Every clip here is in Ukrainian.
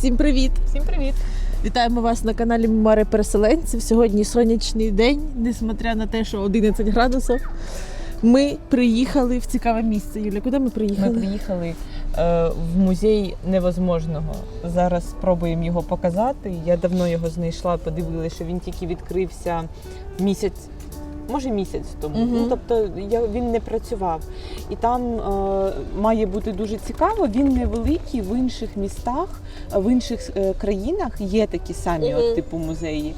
Всім привіт! Всім привіт! Вітаємо вас на каналі Мемуари переселенців. Сьогодні сонячний день, несмотря на те, що 11 градусів. Ми приїхали в цікаве місце. Юля, куди ми приїхали? Ми приїхали е, в музей невозможного. Зараз спробуємо його показати. Я давно його знайшла, подивилася, що він тільки відкрився місяць. Може місяць тому. Угу. Ну тобто я він не працював. І там е, має бути дуже цікаво. Він невеликий в інших містах, в інших е, країнах є такі самі, угу. от, типу музеї.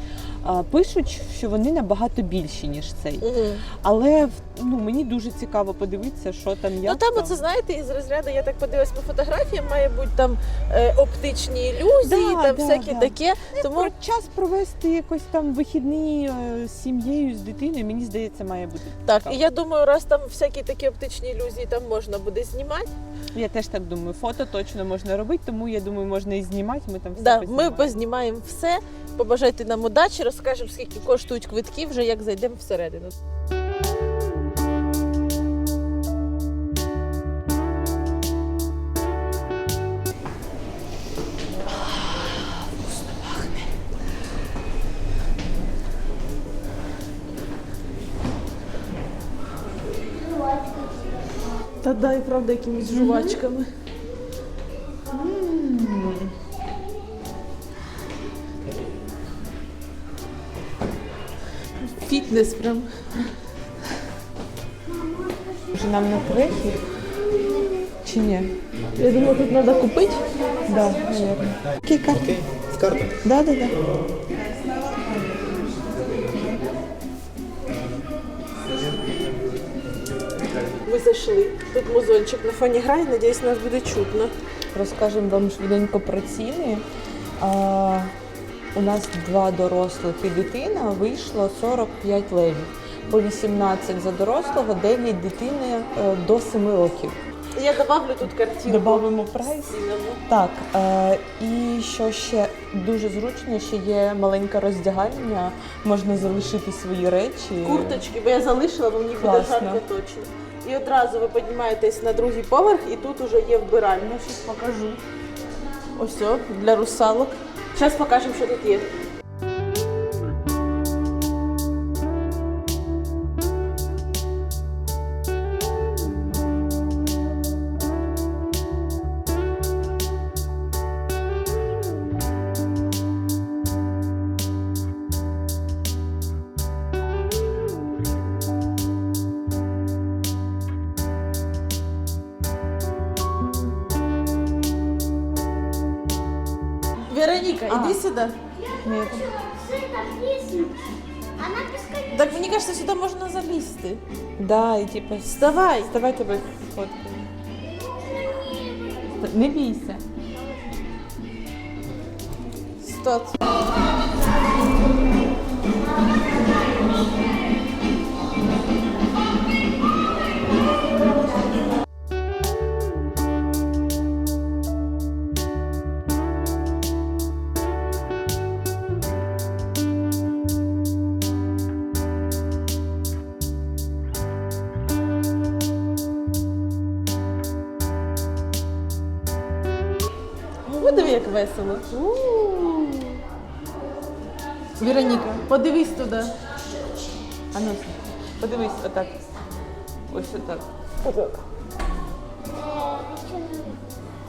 Пишуть, що вони набагато більші, ніж цей. Мгм. Але ну мені дуже цікаво подивитися, що там як Ну там оце знаєте, із розряду, я так подивилась по фотографіям, має бути там е, оптичні ілюзії, Да, там да, всяке да. таке. Тому Про час провести якось там вихідні е, з сім'єю, з дитиною, мені здається, має бути. так, цікаво. і я думаю, раз там всякі такі оптичні ілюзії там можна буде знімати. Я теж так думаю, фото точно можна робити, тому я думаю, можна і знімати. Ми там все Да, ми познімаємо. познімаємо все. Побажайте нам удачі, розкажемо, скільки коштують квитки, вже як зайдемо всередину. Та дай, правда, якимись жувачками. Фітнес прям. Може нам на третій? Чи ні? Я думаю, тут треба купити. Да. Який карта? Окей, з карти. Да, да, да. Ми зайшли. Тут музончик на фоні грає, надіюсь, нас буде чутно. Розкажемо вам швиденько про ціни. А, у нас два дорослих і дитина вийшло 45 левів. По 18 за дорослого, 9 дитини е, до 7 років. Я добавлю тут картинку. Добавимо прайс. Так, е, і що ще дуже зручно, ще є маленьке роздягальня, можна залишити свої речі. Курточки, бо я залишила, бо мені буде жарко точно. І одразу ви піднімаєтесь на другий поверх, і тут уже є вбиральня. Щось покажу. Ось для русалок. Зараз покажемо, що тут є. Вероніка, А. іди сюди. Ні. Она бесконечна. Так мені кажется, сюди можна залізти. Да, і типу, Вставай. давай тебе фоткаю. Не бійся. Стоп. Весело. Вероніка, подивись туди. А ну, подивись, отак. Ось отак.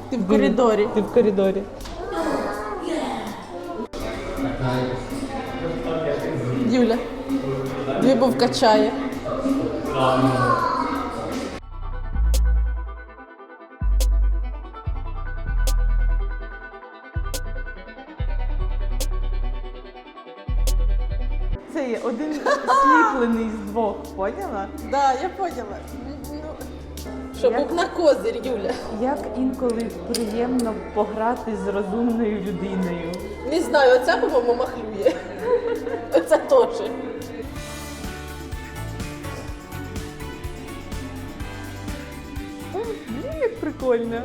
Ти в коридорі. Ти в коридорі. Юля. Дві був качає. Да, я поняла. Ну, Що, був на козир, Юля. Як інколи приємно пограти з розумною людиною. Не знаю, оця, по-моєму, махлює. Оця теж. Як прикольно.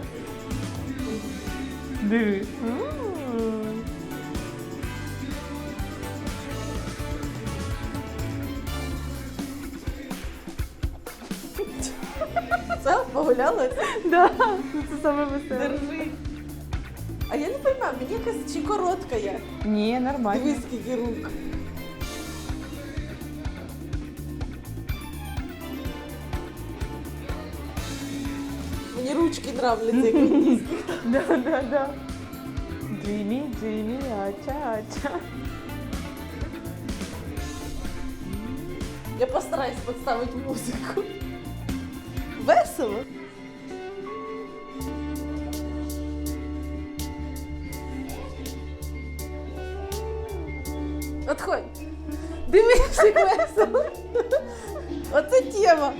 Диви. Це погуляли? Да, ну це саме веселе. Держи. А я не поймаю, мені якась чи коротка я. Ні, нормально. Дивись, скільки рук. Мені ручки нравляться, як у індійських. Да, да, да. Джимі, Джимі, ача, ача. Я постараюсь підставити музику. Весело. Отходь. Дивись, як весело. Оце тема.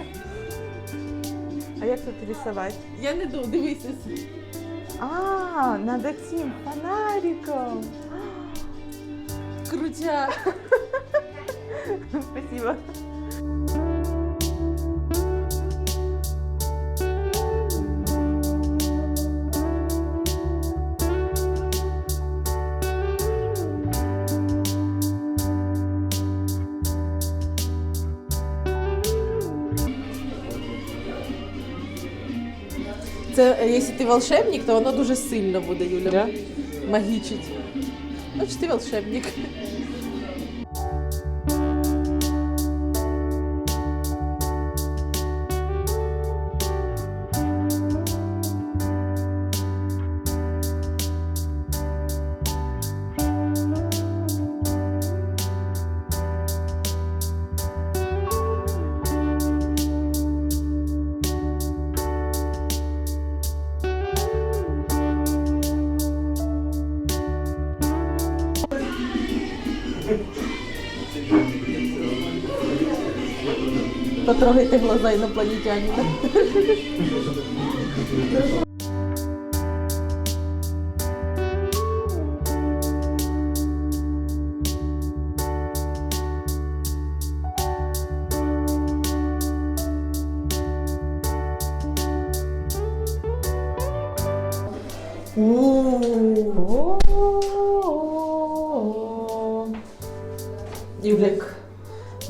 А як тут рисувати? Я не думаю, дивися. А, надо цим фонариком. Крутяк. Спасибо. Це е, якщо ти волшебник, то воно дуже сильно буде, Юля. Да? Магічить. Значить, ти волшебник. Потрогайте глаза інопланетянина. Юлік,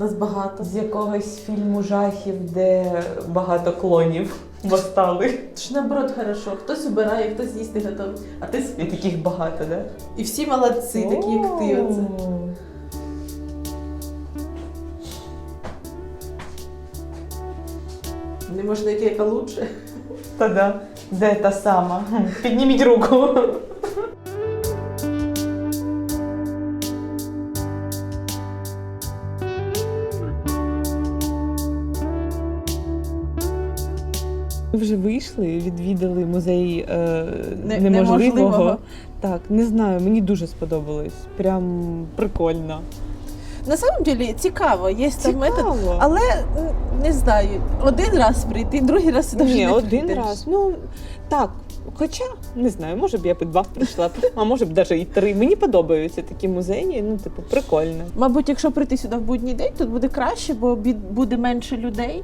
нас багато. З якогось фільму жахів, де багато клонів восстали. Ж наоборот хорошо. Хтось убирає, хтось їсти готовий. А ти І таких багато, да? і всі молодці, такі як ти. Оце. Не можна знайти яка лучше. Та да. Де та сама? Підніміть руку. Вже вийшли, відвідали музей е, Не- неможливого. неможливого. Так, не знаю, мені дуже сподобалось. Прям прикольно. На самом деле цікаво, є там метод. Цікаво. Але м, не знаю, один раз прийти, другий раз сюди Ні, не один прийдеш. раз. Ну так. Хоча не знаю, може б я б і два прийшла, а може б навіть і три. Мені подобаються такі музеї. Ну, типу, прикольно. Мабуть, якщо прийти сюди в будній день, тут буде краще, бо бід- буде менше людей.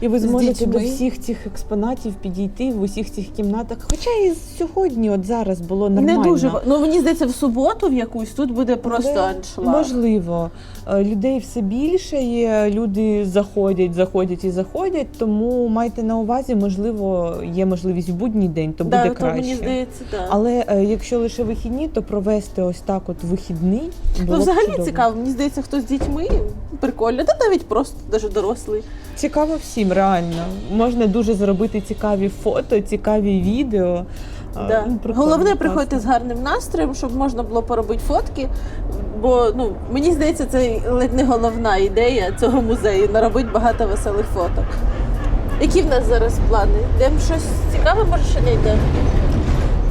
І ви зможете до всіх цих експонатів підійти в усіх цих кімнатах. Хоча і сьогодні, от зараз було нормально. Не дуже. Ну мені здається, в суботу в якусь тут буде просто Але аншлаг. Можливо, Е, людей все більше є. Люди заходять, заходять і заходять. Тому майте на увазі, можливо, є можливість в будній день, то да, буде то краще. мені здається, так. Але е, якщо лише вихідні, то провести ось так, от вихідний. Було Ну, взагалі чудово. цікаво, мені здається, хто з дітьми прикольно, та навіть просто навіть дорослий. Цікаво всім, реально. Можна дуже зробити цікаві фото, цікаві відео. Да. ну, прикольно, Головне класно. приходьте з гарним настроєм, щоб можна було поробити фотки. Бо ну мені здається, це ледь не головна ідея цього музею наробити багато веселих фоток. Які в нас зараз плани? Йдемо щось цікаве, може ще не йдемо?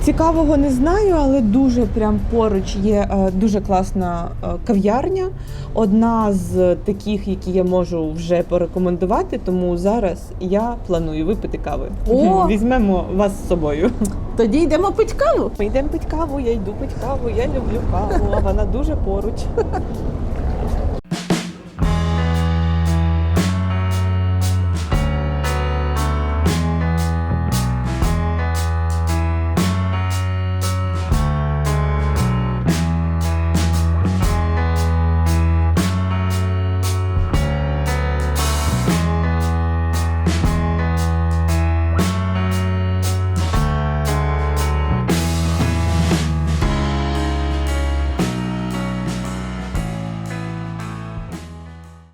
Цікавого не знаю, але дуже прям поруч є е, дуже класна е, кав'ярня. Одна з таких, які я можу вже порекомендувати. Тому зараз я планую випити кави. О! Візьмемо вас з собою. Тоді йдемо пить каву. Ми йдемо пить каву, я йду пить каву, я люблю каву, а вона дуже поруч.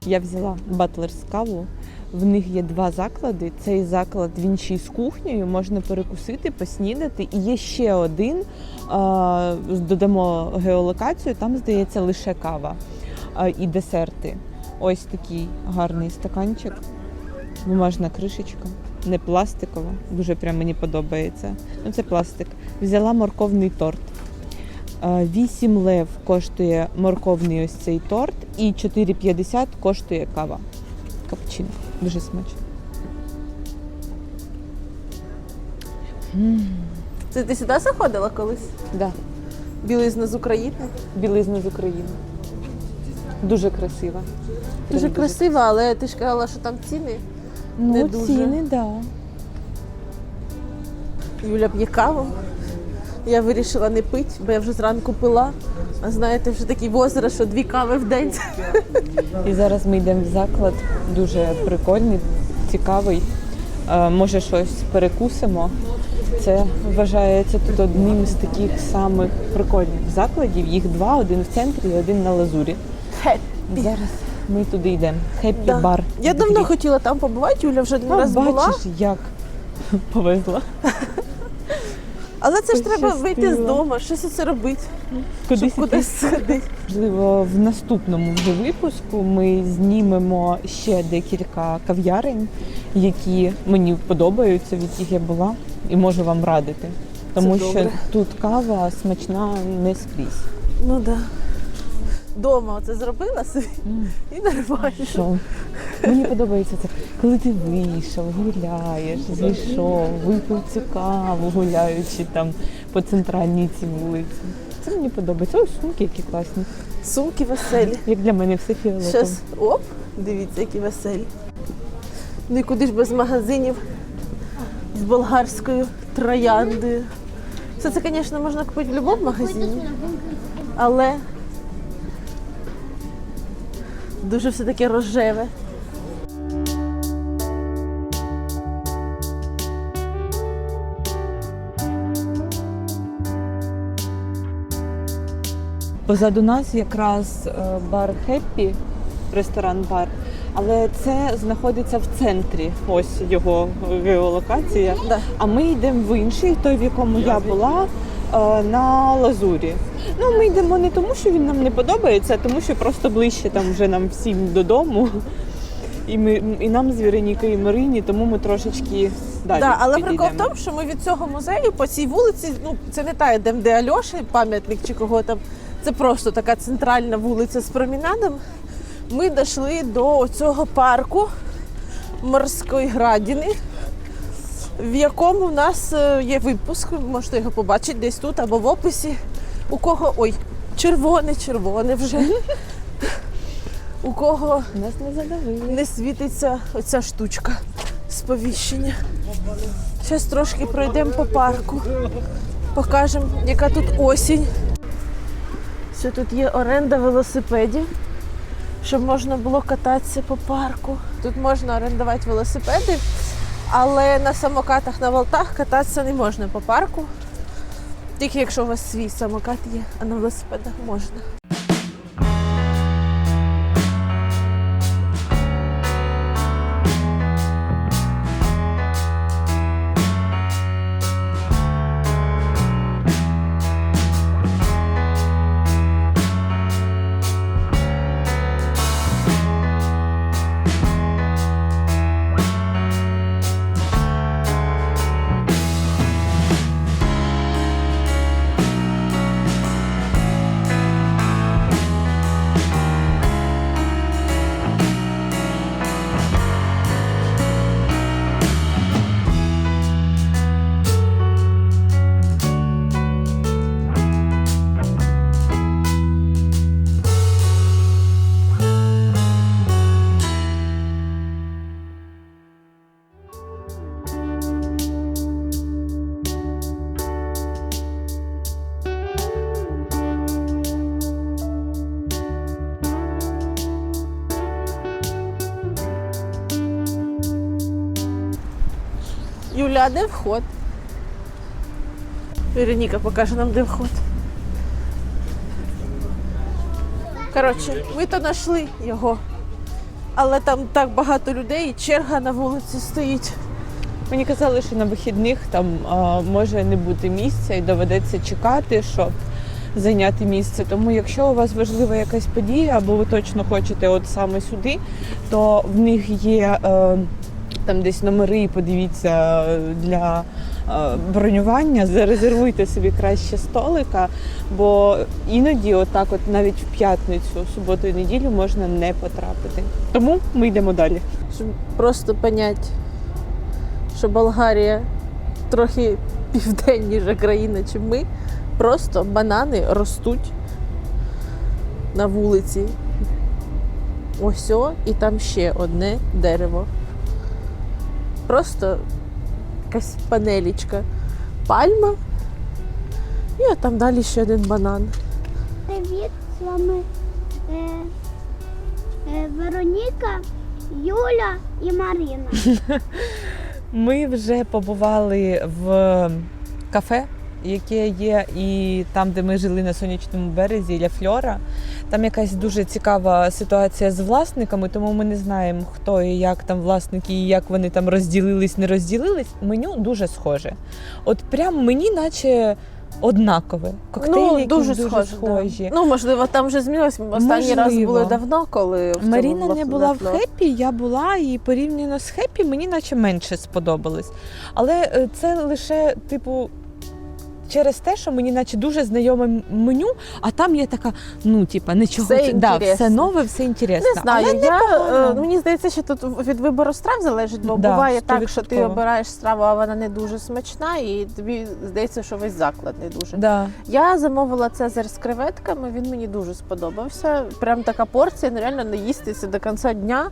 Я взяла Батлерс каву. В них є два заклади. Цей заклад він ще й з кухнею, можна перекусити, поснідати. І є ще один. Додамо геолокацію, там здається лише кава і десерти. Ось такий гарний стаканчик. Бумажна кришечка, не пластикова. Дуже прям мені подобається. Ну, це пластик. Взяла морковний торт. Е, 8 лев коштує морковний ось цей торт, і 4,50 коштує кава. Капучино. Дуже смачно. Це ти сюди заходила колись? Да, Білизна з України. білизна з України. Дуже красива. Прям Дуже красиво, але ти ж казала, що там ціни. Ну, не дуже. ціни, так. Да. Юля п'є каву. Я вирішила не пити, бо я вже зранку пила. А знаєте, вже такий возраст, що дві кави в день. І зараз ми йдемо в заклад, дуже прикольний, цікавий. Е, Може, щось перекусимо. Це вважається тут одним з таких самих прикольних закладів. Їх два: один в центрі і один на лазурі. Зараз ми туди йдемо. Хеппі Да. бар. Я давно хотіла там побувати, Юля вже один раз бачиш, була. як повезла. Але це ж треба Пощастило. вийти з дому, щось оце робити, Кудись щоб кудись сходити. Можливо, в наступному вже випуску ми знімемо ще декілька кав'ярень, які мені подобаються, в яких я була, і можу вам радити. Тому Це що добре. тут кава смачна не скрізь. Ну так. Да. Дома оце зробила собі і нормально. Що? Мені подобається це, коли ти вийшов, гуляєш, зайшов, випив цю каву, гуляючи там по центральній цій вулиці. Це мені подобається. Ось сумки, які класні. Сумки веселі. Як для мене все фіолетове. Щас, оп, дивіться, які веселі. Ну і куди ж без магазинів з болгарською трояндою. Все це, звісно, можна купити в будь-якому магазині, але дуже все таке рожеве. Позаду нас якраз е, бар Хеппі, ресторан-бар. Але це знаходиться в центрі, ось його геолокація. А ми йдемо в інший, той, в якому я була, е, на Лазурі. Ну, ми йдемо не тому, що він нам не подобається, а тому що просто ближче там вже нам всім додому. І, ми, і нам з і Марині, тому ми трошечки далі. Да, але прикол в тому, що ми від цього музею по цій вулиці, ну це не та, де, де Альоші пам'ятник чи кого там. Це просто така центральна вулиця з промінадом. Ми дійшли до цього парку морської градіни, в якому в нас е, є випуск. Ви можете його побачити десь тут або в описі. У кого ой, червоне, червоне вже. У кого Нас не задавили. не світиться оця штучка сповіщення. Зараз трошки пройдемо по парку, покажемо, яка тут осінь. Що тут є оренда велосипедів, щоб можна було кататися по парку. Тут можна орендувати велосипеди, але на самокатах на волтах кататися не можна по парку. Тільки якщо у вас свій самокат є, а на велосипедах можна. Юля, де вход? Вероніка покаже нам, де вход. Коротше, ми то знайшли його. але там так багато людей, і черга на вулиці стоїть. Мені казали, що на вихідних там а, може не бути місця і доведеться чекати, щоб зайняти місце. Тому, якщо у вас важлива якась подія, або ви точно хочете от саме сюди, то в них є е, там десь номери, подивіться для е, бронювання, зарезервуйте собі краще столика, бо іноді, отак, от навіть в п'ятницю, суботу і неділю можна не потрапити. Тому ми йдемо далі. Щоб просто понять, що Болгарія трохи південніша країна, ніж ми. Просто банани ростуть на вулиці. Ось і там ще одне дерево. Просто якась панелічка. Пальма. І а там далі ще один банан. Привіт, з вами е, е, Вероніка, Юля і Марина. Ми вже побували в кафе, яке є і там, де ми жили на сонячному березі Ля Фльора. Там якась дуже цікава ситуація з власниками, тому ми не знаємо, хто і як там власники, і як вони там розділились, не розділились. Меню дуже схоже. От прям мені, наче однакове. Коктейлі ну, дуже, дуже, схоже, схожі. Да. Ну, можливо, там вже змінилось. Останній раз були давно, коли Маріна не була в хеппі, я була і порівняно з хеппі мені наче менше сподобалось. Але е, це лише, типу, через те, що мені наче дуже знайоме меню, а там є така, ну, типа, нічого. Все це- да, все інтересне. нове, все інтересно. Не знаю, Але я, е, мені здається, що тут від вибору страв залежить, бо Да, буває так, що ти обираєш страву, а вона не дуже смачна, і тобі здається, що весь заклад не дуже. Да. Я замовила цезар з креветками, він мені дуже сподобався. Прям така порція, ну реально не їстися до кінця дня.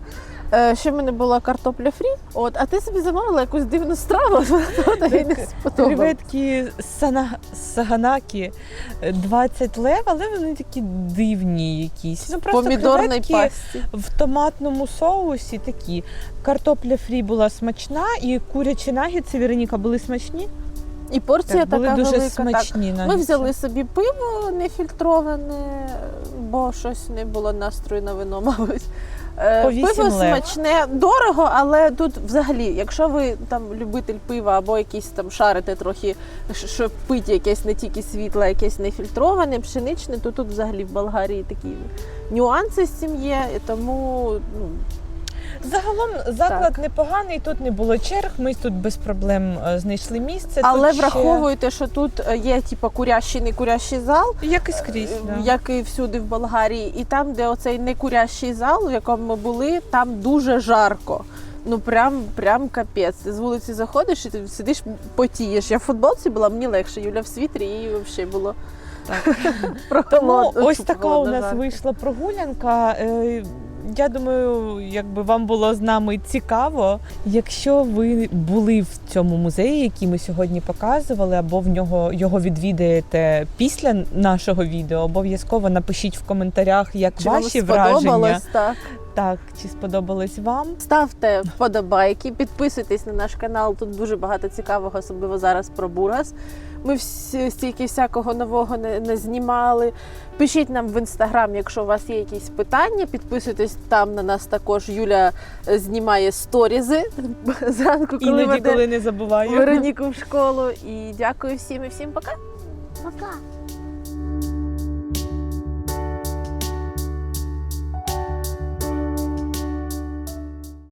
Е, Ще в мене була картопля фрі. От, а ти собі замовила якусь дивну страву. Креветки саганакі е, 20 лев, але вони такі дивні якісь. Ну, просто Помідорної креветки пасті. в томатному соусі такі. Картопля фрі була смачна, і курячі нагідці Вероніка були смачні. І порція Так, були така дуже велика. Так. смачні. Ми взяли собі пиво нефільтроване, бо щось не було настрою на вино, мабуть. Е, По Пиво лев. смачне, дорого, але тут взагалі, якщо ви там любитель пива або якісь там шарите трохи, що пити якесь не тільки світле, якесь нефільтроване, пшеничне, то тут взагалі в Болгарії такі нюанси з цим є. Тому ну, Загалом заклад непоганий, тут не було черг. Ми тут без проблем е, знайшли місце. але тут ще- враховуйте, що тут е, є типу, курящий, не курящий зал. як і скрізь. Е, Да. як і всюди в Болгарії. І там, де оцей некурящий зал, в якому ми були, там дуже жарко. Ну прям, прям капець. Ти з вулиці заходиш і ти сидиш, потієш. Я в футболці була, мені легше. Юля в світрі, їй взагалі було Так. Тому прохолодно. ось така у нас вийшла прогулянка. Е, Я думаю, якби вам було з нами цікаво, якщо ви були в цьому музеї, який ми сьогодні показували, або в нього його відвідаєте після нашого відео, обов'язково напишіть в коментарях, як Чи вам ваші враження. так? Так, чи сподобалось вам? Ставте вподобайки, підписуйтесь на наш канал. Тут дуже багато цікавого, особливо зараз про Бургас. Ми всі стільки всякого нового не, не знімали. Пишіть нам в інстаграм, якщо у вас є якісь питання. Підписуйтесь там на нас також. Юля е, знімає сторізи зранку, коли Іноді, веде коли не забуваю. Вероніку в школу. І дякую всім і всім пока. Пока.